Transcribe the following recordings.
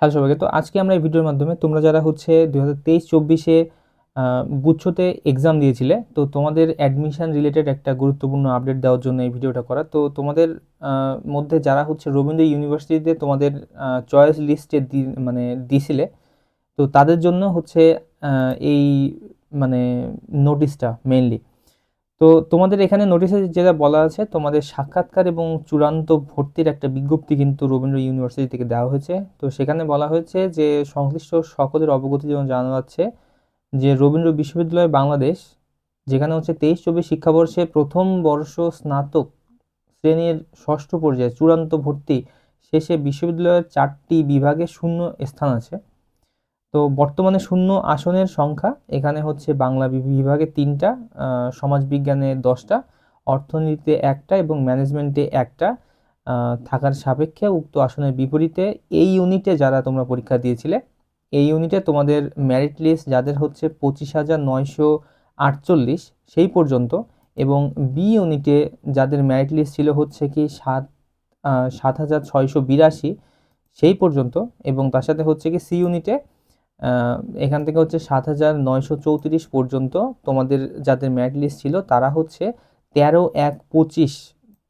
Hello সবাইকে। তো আজকে আমরা এই ভিডিওর মাধ্যমে তোমরা যারা হচ্ছে দু হাজার তেইশ, চব্বিশে গুচ্ছতে এক্সাম দিয়েছিলে, তো তোমাদের অ্যাডমিশন রিলেটেড একটা গুরুত্বপূর্ণ আপডেট দেওয়ার জন্য এই ভিডিওটা করা। তো তোমাদের মধ্যে যারা হচ্ছে রবীন্দ্র ইউনিভার্সিটিতে তোমাদের চয়েস লিস্টে মানে দিছিলে, তো তাদের জন্য হচ্ছে এই মানে নোটিশটা মেইনলি তো তোমাদের এখানে নোটিশে যেটা বলা আছে, তোমাদের সাক্ষাৎকার এবং চূড়ান্ত ভর্তির একটা বিজ্ঞপ্তি কিন্তু রবীন্দ্র ইউনিভার্সিটি থেকে দেওয়া হয়েছে। তো সেখানে বলা হয়েছে যে, সংশ্লিষ্ট সকলের অবগতি যেমন জানা যাচ্ছে যে, রবীন্দ্র বিশ্ববিদ্যালয় বাংলাদেশ, যেখানে হচ্ছে তেইশ চব্বিশ শিক্ষাবর্ষে প্রথম বর্ষ স্নাতক শ্রেণির ষষ্ঠ পর্যায়ে চূড়ান্ত ভর্তি শেষে বিশ্ববিদ্যালয়ের চারটি বিভাগে শূন্য স্থান আছে। তো বর্তমানে শূন্য আসনের সংখ্যা এখানে হচ্ছে বাংলা বিভাগে তিনটা সমাজবিজ্ঞানে দশটা, অর্থনীতিতে একটা এবং ম্যানেজমেন্টে একটা থাকার সাপেক্ষে উক্ত আসনের বিপরীতে এই ইউনিটে যারা তোমরা পরীক্ষা দিয়েছিলে, এই ইউনিটে তোমাদের মেরিট লিস্ট যাদের হচ্ছে পঁচিশ হাজার নয়শো আটচল্লিশ সেই পর্যন্ত এবং বি ইউনিটে যাদের মেরিট লিস্ট ছিল হচ্ছে কি সাত সাত হাজার ছয়শো বিরাশি সেই পর্যন্ত এবং তার সাথে হচ্ছে কি সি ইউনিটে এখান থেকে হচ্ছে সাত হাজার নয়শো চৌত্রিশ পর্যন্ত তোমাদের যাদের মেরিট লিস্ট ছিল, তারা হচ্ছে তেরো এক পঁচিশ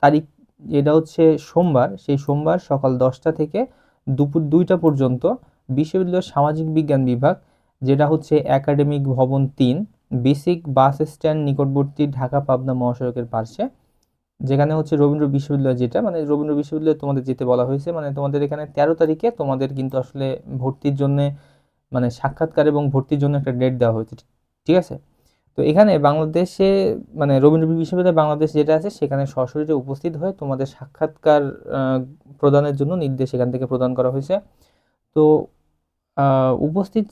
তারিখ যেটা হচ্ছে সোমবার, সেই সোমবার সকাল দশটা থেকে দুপুর দুইটা পর্যন্ত বিশ্ববিদ্যালয়ের সামাজিক বিজ্ঞান বিভাগ, যেটা হচ্ছে একাডেমিক ভবন তিন, বেসিক বাস স্ট্যান্ড নিকটবর্তী ঢাকা পাবনা মহাসড়কের পাশে যেখানে হচ্ছে রবীন্দ্র বিশ্ববিদ্যালয় যেটা মানে রবীন্দ্র বিশ্ববিদ্যালয় তোমাদের যেতে বলা হয়েছে মানে তোমাদের এখানে তেরো তারিখে তোমাদের কিন্তু আসলে ভর্তির জন্যে মানে সাক্ষাৎকার এবং ভর্তির জন্য একটা ডেট দেওয়া হয়েছে, ঠিক আছে? তো এখানে বাংলাদেশে মানে রবীন্দ্র বিশ্ববিদ্যালয় বাংলাদেশ যেটা আছে, সেখানে সশরীরে উপস্থিত হয়ে তোমাদের সাক্ষাৎকার প্রদানের জন্য নির্দেশ এখান থেকে প্রদান করা হয়েছে। তো উপস্থিত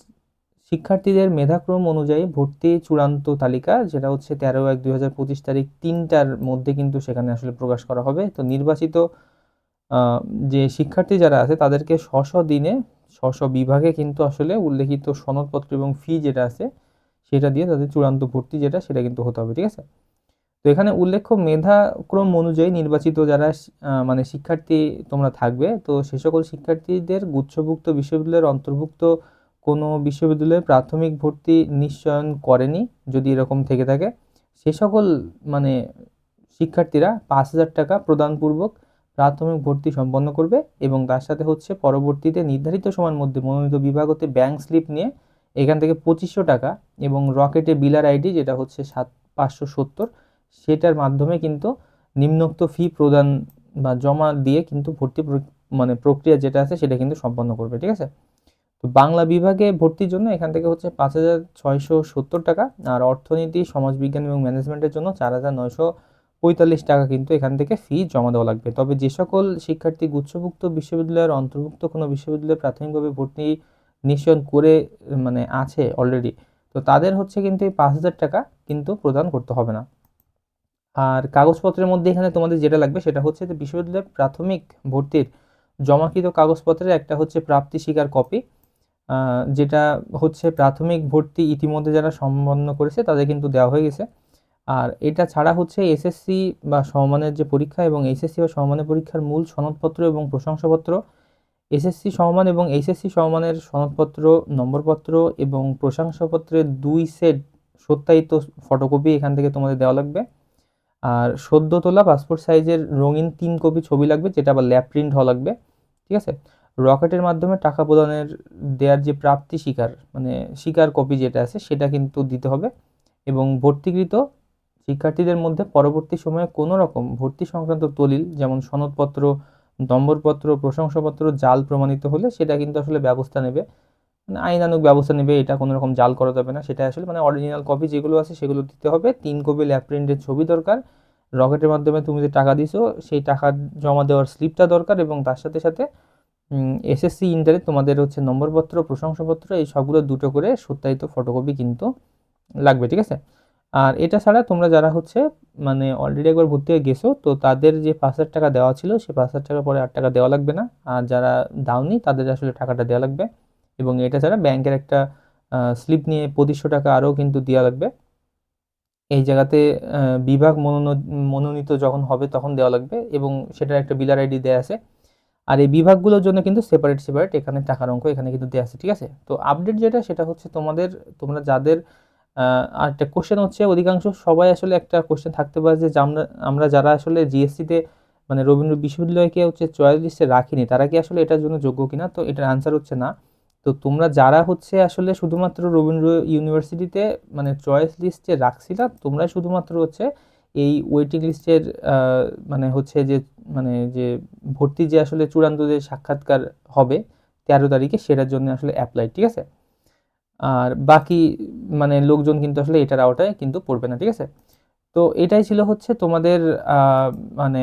শিক্ষার্থীদের মেধাক্রম অনুযায়ী ভর্তি চূড়ান্ত তালিকা, যেটা হচ্ছে তেরো এক দুই হাজার তারিখ তিনটার মধ্যে কিন্তু সেখানে আসলে প্রকাশ করা হবে। তো নির্বাচিত যে শিক্ষার্থী যারা আছে, তাদেরকে স্ব দিনে স্ব বিভাগে কিন্তু আসলে উল্লেখিত সনদপত্র এবং ফি যেটা আছে, সেটা দিয়ে তাদের চূড়ান্ত ভর্তি যেটা, সেটা কিন্তু হতে হবে, ঠিক আছে? তো এখানে উল্লেখ্য মেধাক্রম অনুযায়ী নির্বাচিত যারা মানে শিক্ষার্থী তোমরা থাকবে, তো সে সকল শিক্ষার্থীদের গুচ্ছভুক্ত বিশ্ববিদ্যালয়ের অন্তর্ভুক্ত কোনো বিশ্ববিদ্যালয়ে প্রাথমিক ভর্তি নিশ্চয়ন করেনি, যদি এরকম থেকে থাকে, সে সকল মানে শিক্ষার্থীরা পাঁচ হাজার টাকা প্রদানপূর্বক প্রাথমিক ভর্তি সম্পন্ন করবে এবং তার সাথে হচ্ছে পরবর্তীতে নির্ধারিত সময়ের মধ্যে মনোনীত বিভাগ হতে ব্যাংক স্লিপ নিয়ে এখান থেকে পঁচিশশো টাকা এবং রকেটে বিলার আইডি যেটা হচ্ছে সাত, পাঁচশো সত্তর, সেটার মাধ্যমে কিন্তু নিম্নোক্ত ফি প্রদান বা জমা দিয়ে কিন্তু ভর্তি মানে প্রক্রিয়া যেটা আছে সেটা কিন্তু সম্পন্ন করবে, ঠিক আছে? তো বাংলা বিভাগে ভর্তির জন্য এখান থেকে হচ্ছে পাঁচ হাজার ছয়শো সত্তর টাকা আর অর্থনীতি, সমাজবিজ্ঞান এবং ম্যানেজমেন্টের জন্য চার হাজার নয়শো পঁয়তাল্লিশ টাকা কিন্তু এখান থেকে ফি জমা দেওয়া লাগবে। তবে যে সকল শিক্ষার্থী গুচ্ছভুক্ত বিশ্ববিদ্যালয়ের অন্তর্ভুক্ত কোনো বিশ্ববিদ্যালয়ে প্রাথমিকভাবে ভর্তি নিশ্চয়ন করে মানে আছে অলরেডি তো তাদের হচ্ছে কিন্তু এই পাঁচ হাজার টাকা কিন্তু প্রদান করতে হবে না। আর কাগজপত্রের মধ্যে এখানে তোমাদের যেটা লাগবে সেটা হচ্ছে যে বিশ্ববিদ্যালয়ের প্রাথমিক ভর্তির জমাকৃত কাগজপত্রের একটা হচ্ছে প্রাপ্তি স্বীকার কপি যেটা হচ্ছে প্রাথমিক ভর্তি ইতিমধ্যে যারা সম্পন্ন করেছে তাদের কিন্তু দেওয়া হয়ে গেছে। আর এটা ছাড়া হচ্ছে এসএসসি বা সমমানের যে পরীক্ষা এবং এইচএসসি বা সমমানের পরীক্ষার মূল সনদপত্র এবং প্রশংসাপত্র, এসএসসি সমমান এবং এইচএসসি সমমানের সনদপত্র, নম্বরপত্র এবং প্রশংসাপত্রের দুই সেট সত্যায়িত ফটোকপি এখান থেকে তোমাদের দেওয়া লাগবে। আর সদ্য তোলা পাসপোর্ট সাইজের রঙিন তিন কপি ছবি লাগবে, যেটা আবার ল্যাব প্রিন্ট হওয়া লাগবে, ঠিক আছে? রকেটের মাধ্যমে টাকা প্রদানের দেওয়ার যে প্রাপ্তি স্বীকার মানে স্বীকার কপি যেটা আছে, সেটা কিন্তু দিতে হবে এবং ভর্তিকৃত শিক্ষার্থীদের মধ্যে পরবর্তী সময়ে কোনো রকম ভর্তি সংক্রান্ত দলিল, যেমন সনদপত্র নম্বরপত্র প্রশংসাপত্র, জাল প্রমাণিত হলে সেটা কিন্তু আসলে ব্যবস্থা নেবে। মানে আইনানুগ ব্যবস্থা নেবে, এটা কোনো রকম জাল করা যাবে না। সেটা আসলে মানে অরিজিনাল কপি যেগুলো আছে সেগুলো দিতে হবে। তিন কপি ল্যাব প্রিন্টের ছবি দরকার। রকেটের মাধ্যমে তুমি যে টাকা দিছো, সেই টাকা জমা দেওয়ার স্লিপটা দরকার এবং তার সাথে সাথে এসএসসি ইন্টারে তোমাদের হচ্ছে নম্বরপত্র, প্রশংসাপত্র, এই সবগুলো দুটো করে সত্যায়িত ফটোকপি কিন্তু লাগবে, ঠিক আছে? আর এটা ছাড়া তোমরা যারা হচ্ছে মানে অলরেডি একবার ভর্তি হয়ে গেছো, তো তাদের যে পাঁচ হাজার টাকা দেওয়া ছিল সেই পাঁচ হাজার টাকা পরে আট টাকা দেওয়া লাগবে না। আর যারা দাওনি, তাদের আসলে টাকাটা দেওয়া লাগবে। এবং এটা ছাড়া ব্যাংকের একটা স্লিপ নিয়ে পঁচিশশো টাকা আরও কিন্তু দেওয়া লাগবে। এই জায়গাতে বিভাগ মনোন- মনোনীত যখন হবে তখন দেওয়া লাগবে এবং সেটার একটা বিলার আইডি দেওয়া আছে। আর এই বিভাগগুলোর জন্য কিন্তু সেপারেট সেপারেট এখানে টাকার অঙ্ক এখানে কিন্তু দেওয়া আছে, ঠিক আছে? তো আপডেট যেটা, সেটা হচ্ছে তোমাদের, তোমরা যাদের আর একটা কোশ্চেন হচ্ছে, অধিকাংশ সবাই আসলে একটা কোশ্চেন থাকতে পারে যে আমরা যারা আসলে জিএসসিতে মানে রবীন্দ্র বিশ্ববিদ্যালয়কে হচ্ছে চয়েস লিস্টে রাখিনি, তারা কি আসলে এটার জন্য যোগ্য কিনা? তো এটার আনসার হচ্ছে না। তো তোমরা যারা হচ্ছে আসলে শুধুমাত্র রবীন্দ্র ইউনিভার্সিটিতে মানে চয়েস লিস্টে রাখছিলা তোমরা শুধুমাত্র হচ্ছে এই ওয়েটিং লিস্টের মানে হচ্ছে যে মানে যে ভর্তি যে আসলে চূড়ান্ত যে সাক্ষাৎকার হবে, তেরো তারিখে সেটার জন্য আসলে অ্যাপ্লাই ঠিক আছে? আর বাকি মানে লোকজন কিন্তু আসলে এটার আওতায় কিন্তু পড়বে না, ঠিক আছে? তো এটাই ছিল হচ্ছে তোমাদের মানে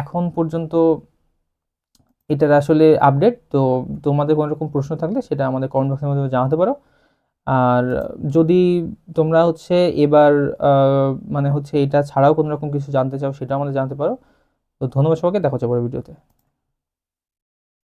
এখন পর্যন্ত এটার আসলে আপডেট তো তোমাদের কোনো রকম প্রশ্ন থাকলে সেটা আমাদের কমেন্ট বক্সের মাধ্যমে জানাতে পারো। আর যদি তোমরা হচ্ছে এবার মানে হচ্ছে এটা ছাড়াও কোনো রকম কিছু জানতে চাও সেটা আমাদের জানতে পারো। তো ধন্যবাদ সবাইকে, দেখা হচ্ছে পরের ভিডিওতে।